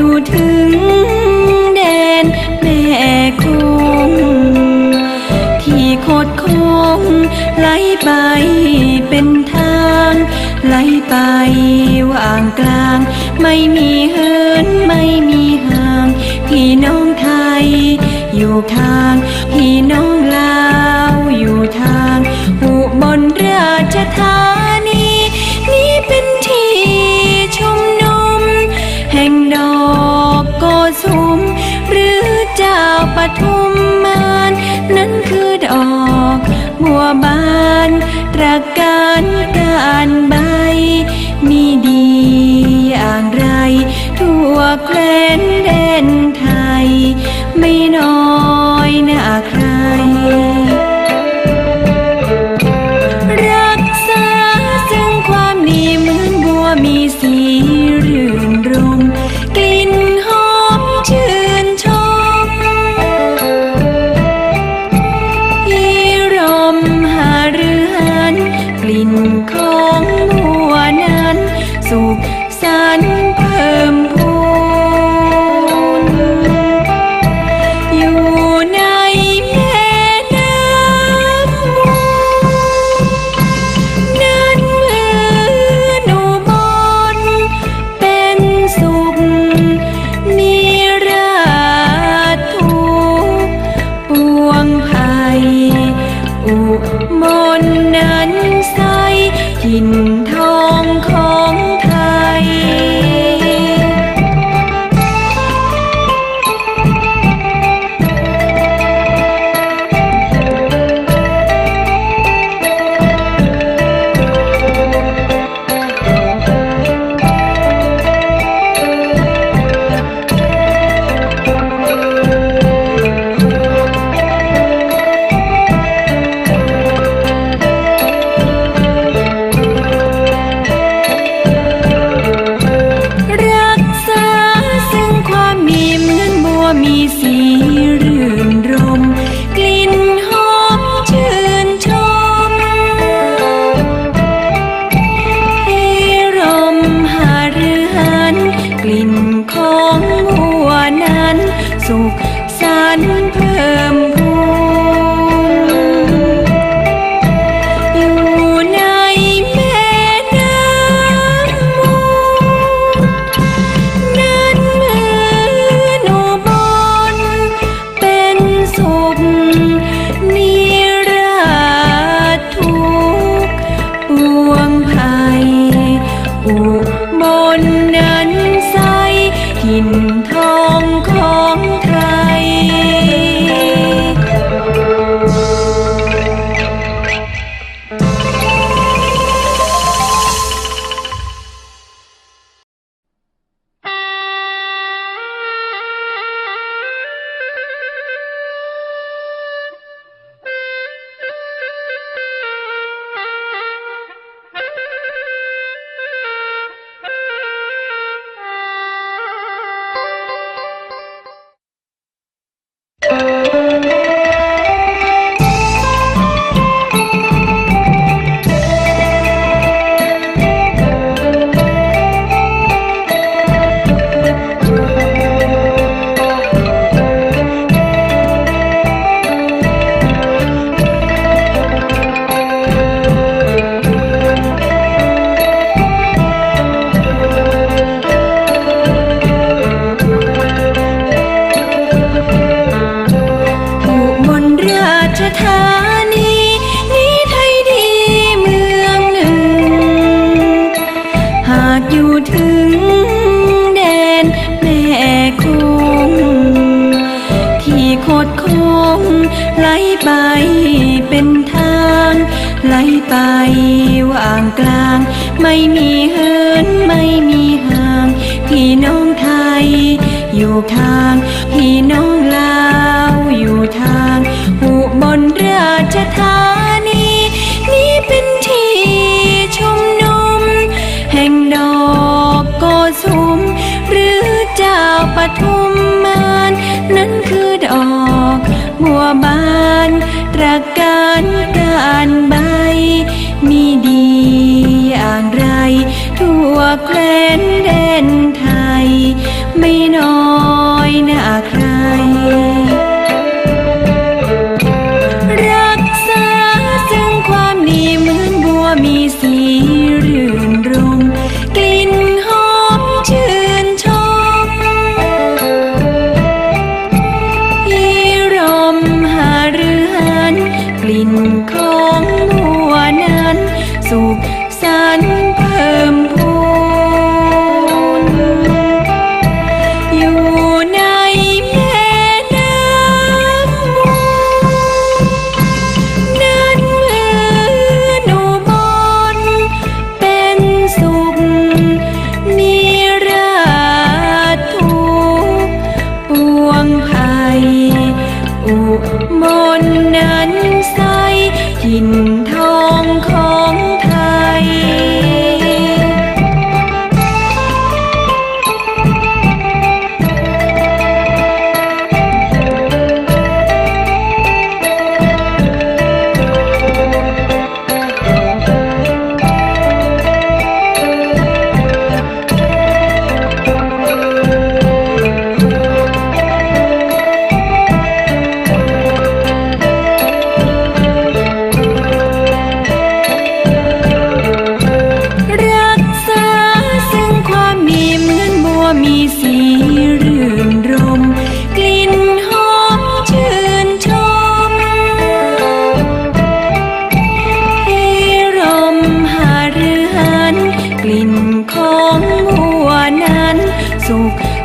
อยู่ถึงแดนแม่คง ที่โคดโคงไหลไปเป็นทาง ไหลไปว่างกลาง ไม่มีเฮินไม่มีห่าง พี่น้องไทย อยู่ทาง พี่น้องลาว อยู่ทางอุบลราชธานี ปทุมมานนั้นคือดอกบัวบานตระการการใบ มีดีอย่างไร ทั่วแคว้นแดน ถิ่นันสุขสันเพิ่มพูนอยู่ในแม่น้ำมูลนั้นเมือหนูบนเป็นสุขนิราชทุกข์ปวงภัยอุบลนั้นใสถิ่นท ราชธานีนี่ไทยดีเมืองหนึ่ง หากอยู่ถึงแดนแม่คง ที่โคดคงไหลไปเป็นทางไหลไปว่างกลาง ไม่มีเหินไม่มีห่าง พี่น้องไทยอยู่ทาง ธานี นี่เป็นที่ชุมนุม แห่งดอกโกสุม หรือเจ้าปทุมมานนั้นคือดอกบัวบานตระการตานใบ มีดีอย่างไร ทั่วแคว้นแดนไทย ไม่น้อยา